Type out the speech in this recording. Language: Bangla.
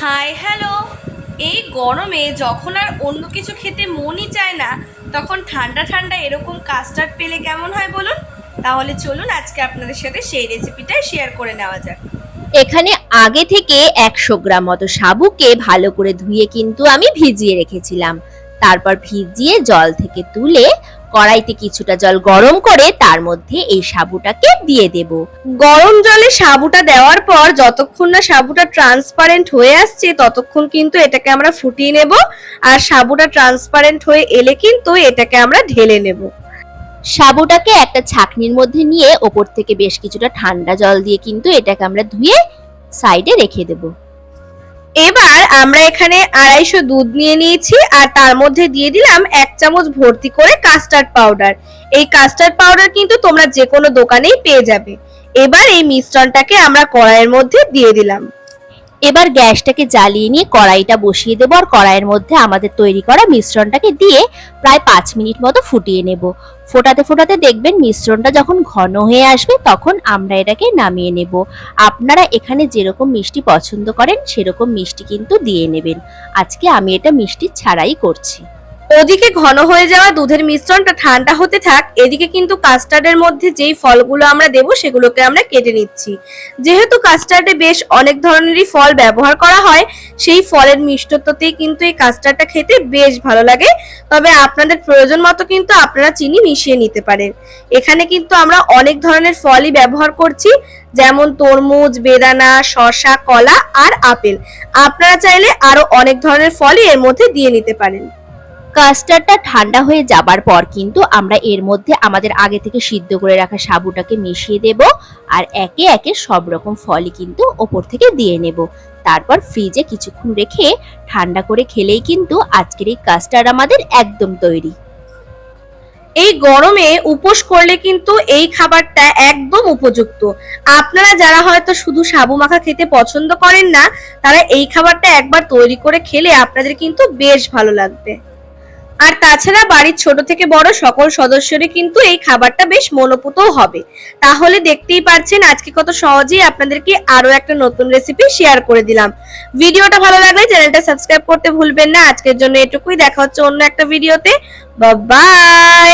হাই হ্যালো এই গরমে যখন আর অন্য কিছু খেতে মনই চায় না, তখন ঠান্ডা ঠান্ডা এরকম কাস্টার্ড পেলে কেমন হয় বলুন? তাহলে চলুন আজকে আপনাদের সাথে সেই রেসিপিটাই শেয়ার করে নেওয়া যাক। এখানে আগে থেকে একশো গ্রাম মতো সাবুকে ভালো করে ধুয়ে কিন্তু আমি ভিজিয়ে রেখেছিলাম। তারপর ভিজিয়ে জল থেকে তুলে কড়াইতে কিছুটা জল গরম করে তার মধ্যে এই সাবুটাকে দিয়ে দেব। গরম জলে সাবুটা দেওয়ার পর যতক্ষণ না সাবুটা ট্রান্সপারেন্ট হয়ে আসছে, ততক্ষণ কিন্তু এটাকে আমরা ফুটিয়ে নেব। আর সাবুটা ট্রান্সপারেন্ট হয়ে এলে কিন্তু এটাকে আমরা ঢেলে নেব। সাবুটাকে একটা ছাকনির মধ্যে নিয়ে ওপর থেকে বেশ কিছুটা ঠান্ডা জল দিয়ে কিন্তু এটাকে আমরা ধুয়ে সাইডে রেখে দেব। এবার আমরা এখানে আড়াইশো দুধ নিয়ে নিয়েছি, আর তার মধ্যে দিয়ে দিলাম এক চামচ ভর্তি করে কাস্টার্ড পাউডার এই কাস্টার্ড পাউডার কিন্তু তোমরা যে কোনো দোকানেই পেয়ে যাবে। এবার এই মিশ্রণটাকে আমরা কড়াইয়ের মধ্যে দিয়ে দিলাম। এবার গ্যাসটাকে জ্বালিয়ে নিয়ে কড়াইটা বসিয়ে দেবো আর কড়াইয়ের মধ্যে আমাদের তৈরি করা মিশ্রণটাকে দিয়ে প্রায় পাঁচ মিনিট মতো ফুটিয়ে নেব। ফোটাতে ফোটাতে দেখবেন মিশ্রণটা যখন ঘন হয়ে আসবে তখন আমরা এটাকে নামিয়ে নেব। আপনারা এখানে যেরকম মিষ্টি পছন্দ করেন সেরকম মিষ্টি কিন্তু দিয়ে নেবেন। আজকে আমি এটা মিষ্টি ছাড়াই করছি। ওদিকে ঘন হয়ে যাওয়া দুধের মিশ্রণটা ঠান্ডা হতে থাক, এদিকে কিন্তু কাস্টার্ডের মধ্যে যেই ফলগুলো আমরা দেব সেগুলোকে আমরা কেটে নিচ্ছি। যেহেতু কাস্টার্ডে বেশ অনেক ধরনেরই ফল ব্যবহার করা হয়, সেই ফলের মিষ্টত্বতেই কিন্তু এই কাস্টার্ডটা খেতে বেশ ভালো লাগে। তবে আপনাদের প্রয়োজন মতো কিন্তু আপনারা চিনি মিশিয়ে নিতে পারেন। এখানে কিন্তু আমরা অনেক ধরনের ফলই ব্যবহার করছি, যেমন তরমুজ, বেদানা শশা কলা আর আপেল। আপনারা চাইলে আরও অনেক ধরনের ফলই এর মধ্যে দিয়ে নিতে পারেন। কাস্টার্ডটা ঠান্ডা হয়ে যাবার পর কিন্তু আমরা এর মধ্যে আমাদের আগে থেকে সিদ্ধ করে রাখা সাবুটাকে মিশিয়ে দেব আর একে একে সব রকম ফলই কিন্তু ওপর থেকে দিয়ে নেব। তারপর ফ্রিজে কিছুক্ষণ রেখে ঠান্ডা করে খেলেই কিন্তু আজকের এই কাস্টার্ড আমাদের একদম তৈরি। এই গরমে উপোস করলে কিন্তু এই খাবারটা একদম উপযুক্ত। আপনারা যারা হয়তো শুধু সাবু মাখা খেতে পছন্দ করেন না, তারা এই খাবারটা একবার তৈরি করে খেলে আপনাদের কিন্তু বেশ ভালো লাগবে। আর তাছাড়া বাড়ির ছোট থেকে বড় সকল সদস্যরই কিন্তু এই খাবারটা বেশ মনোপুত হবে। তাহলে দেখতেই পারছেন আজকে কত সহজেই আপনাদেরকে আরও একটা নতুন রেসিপি শেয়ার করে দিলাম। ভিডিওটা ভালো লাগলে চ্যানেলটা সাবস্ক্রাইব করতে ভুলবেন না। আজকের জন্য এটুকুই, দেখা হচ্ছে অন্য একটা ভিডিওতে। বাই